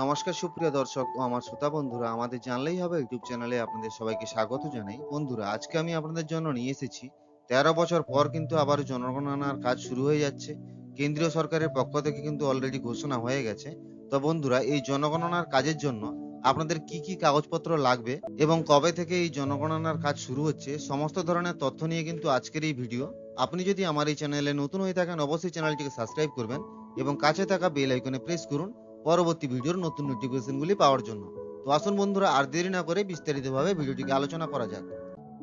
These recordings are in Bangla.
নমস্কার, সুপ্রিয় দর্শক ও আমার শ্রোতা বন্ধুরা। আমাদের জানলেই হবে, ইউটিউব চ্যানেলে আপনাদের সবাইকে স্বাগত জানাই। বন্ধুরা, আজকে আমি আপনাদের জন্য নিয়ে এসেছি। তেরো বছর পর কিন্তু আবার জনগণনার কাজ শুরু হয়ে যাচ্ছে। কেন্দ্রীয় সরকারের পক্ষ থেকে কিন্তু অলরেডি ঘোষণা হয়ে গেছে। তো বন্ধুরা, এই জনগণনার কাজের জন্য আপনাদের কি কি কাগজপত্র লাগবে এবং কবে থেকে এই জনগণনার কাজ শুরু হচ্ছে, সমস্ত ধরনের তথ্য নিয়ে কিন্তু আজকের এই ভিডিও। আপনি যদি আমার এই চ্যানেলে নতুন হয়ে থাকেন, অবশ্যই চ্যানেলটিকে সাবস্ক্রাইব করবেন এবং কাছে থাকা বেল আইকনে প্রেস করুন। পরবর্তী ভিডিওর নতুন নোটিফিকেশনগুলি পাওয়ার জন্য। তো আসুন বন্ধুরা, আর দেরি না করে বিস্তারিতভাবে ভিডিওটিকে আলোচনা করা যাক।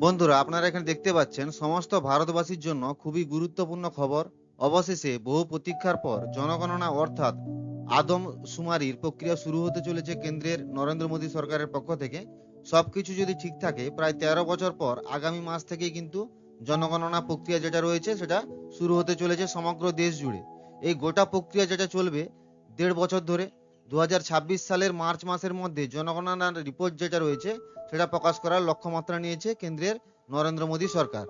বন্ধুরা, আপনারা এখানে দেখতে পাচ্ছেন, সমস্ত ভারতবাসীর জন্য খুবই গুরুত্বপূর্ণ খবর। অবশেষে বহু প্রতীক্ষার পর জনগণনা অর্থাৎ আদম সুমারির প্রক্রিয়া শুরু হতে চলেছে কেন্দ্রের নরেন্দ্র মোদী সরকারের পক্ষ থেকে। সবকিছু যদি ঠিক থাকে, প্রায় তেরো বছর পর আগামী মাস থেকেই কিন্তু জনগণনা প্রক্রিয়া যেটা রয়েছে, সেটা শুরু হতে চলেছে সমগ্র দেশ জুড়ে। এই গোটা প্রক্রিয়া যেটা চলবে দেড় বছর ধরে দু হাজার ছাব্বিশ সালের মার্চ মাসের মধ্যে জনগণনার রিপোর্ট যেটা রয়েছে, সেটা প্রকাশ করার লক্ষ্যমাত্রা নিয়েছে কেন্দ্রের নরেন্দ্র মোদী সরকার।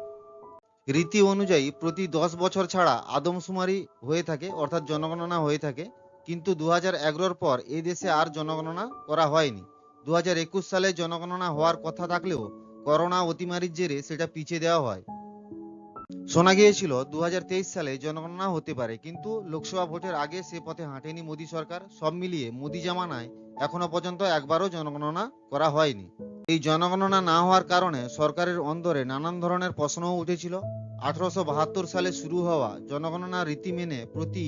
রীতি অনুযায়ী প্রতি দশ বছর ছাড়া আদমশুমারি হয়ে থাকে, অর্থাৎ জনগণনা হয়ে থাকে, কিন্তু দু হাজার পর এই দেশে আর জনগণনা করা হয়নি। দু হাজার একুশ সালে জনগণনা হওয়ার কথা থাকলেও করোনা অতিমারির জেরে সেটা পিছিয়ে দেওয়া হয়। শোনা গিয়েছিল দু হাজার তেইশ সালে জনগণনা হতে পারে, কিন্তু লোকসভা ভোটের আগে সে পথে হাঁটেনি মোদী সরকার। সব মিলিয়ে মোদী জামানায় এখনও পর্যন্ত একবারও জনগণনা করা হয়নি। এই জনগণনা না হওয়ার কারণে সরকারের অন্দরে নানান ধরনের প্রশ্নও উঠেছিল। আঠারোশো বাহাত্তর সালে শুরু হওয়া জনগণনা রীতি মেনে প্রতি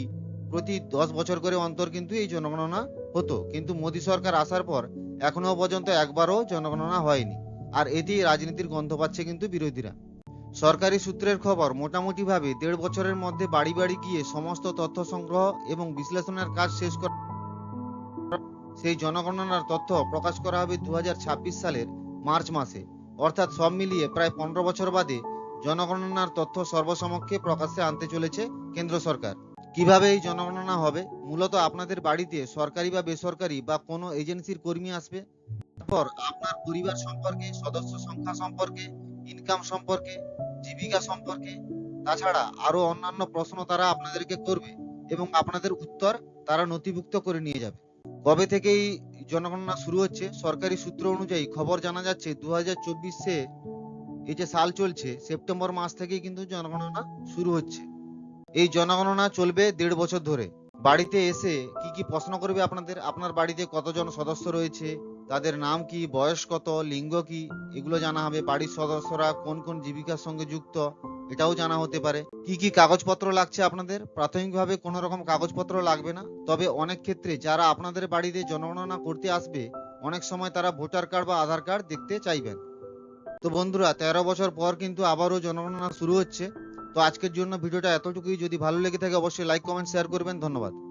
প্রতি দশ বছর করে অন্তর কিন্তু এই জনগণনা হতো। কিন্তু মোদী সরকার আসার পর এখনও পর্যন্ত একবারও জনগণনা হয়নি। আর এটি রাজনীতির গন্ধ পাচ্ছে কিন্তু বিরোধীরা। সরকারি সূত্রের খবর মোটামুটি ভাবে দেড় বছরের মধ্যে বাড়ি বাড়ি গিয়ে সমস্ত তথ্য সংগ্রহ এবং বিশ্লেষণের কাজ শেষ করা সেই জনগণনার তথ্য প্রকাশ করা হবে দু সালের মার্চ মাসে। অর্থাৎ সব মিলিয়ে প্রায় পনেরো বছর বাদে জনগণনার তথ্য সর্বসমক্ষে প্রকাশ্যে আনতে চলেছে কেন্দ্র সরকার। কীভাবে এই জনগণনা হবে? মূলত আপনাদের বাড়িতে সরকারি বা বেসরকারি বা কোনো এজেন্সির কর্মী আসবে? তারপর আপনার পরিবার সম্পর্কে, সদস্য সংখ্যা সম্পর্কে ইনকাম সম্পর্কে জীবিকা সম্পর্কে, তাছাড়া আরও অন্যান্য প্রশ্ন তারা আপনাদেরকে করবে এবং আপনাদের উত্তর তারা নথিভুক্ত করে নিয়ে যাবে। কবে থেকে এই জনগণনা শুরু হচ্ছে? সরকারি সূত্র অনুযায়ী খবর জানা যাচ্ছে দু হাজার চব্বিশে এই যে সাল চলছে, সেপ্টেম্বর মাস থেকেই কিন্তু জনগণনা শুরু হচ্ছে। এই জনগণনা চলবে দেড় বছর ধরে। বাড়িতে এসে কি কি প্রশ্ন করবে আপনাদের? আপনার বাড়িতে কতজন সদস্য রয়েছে? তাদের নাম কি, বয়স কত, লিঙ্গ কি, এগুলো জানা হবে। বাড়ির সদস্যরা কোন কোন জীবিকার সঙ্গে যুক্ত, এটাও জানা হতে পারে। কি কি কাগজপত্র লাগছে আপনাদের? প্রাথমিকভাবে কোনো রকম কাগজপত্র লাগবে না। তবে অনেক ক্ষেত্রে যারা আপনাদের বাড়িতে জনগণনা করতে আসবে, অনেক সময় তারা ভোটার কার্ড বা আধার কার্ড দেখতে চাইবেন। তো বন্ধুরা, তেরো বছর পর কিন্তু আবারও জনগণনা শুরু হচ্ছে। তো আজকের জন্য ভিডিওটা এতটুকুই। যদি ভালো লেগে থাকে, অবশ্যই লাইক কমেন্ট শেয়ার করবেন। ধন্যবাদ।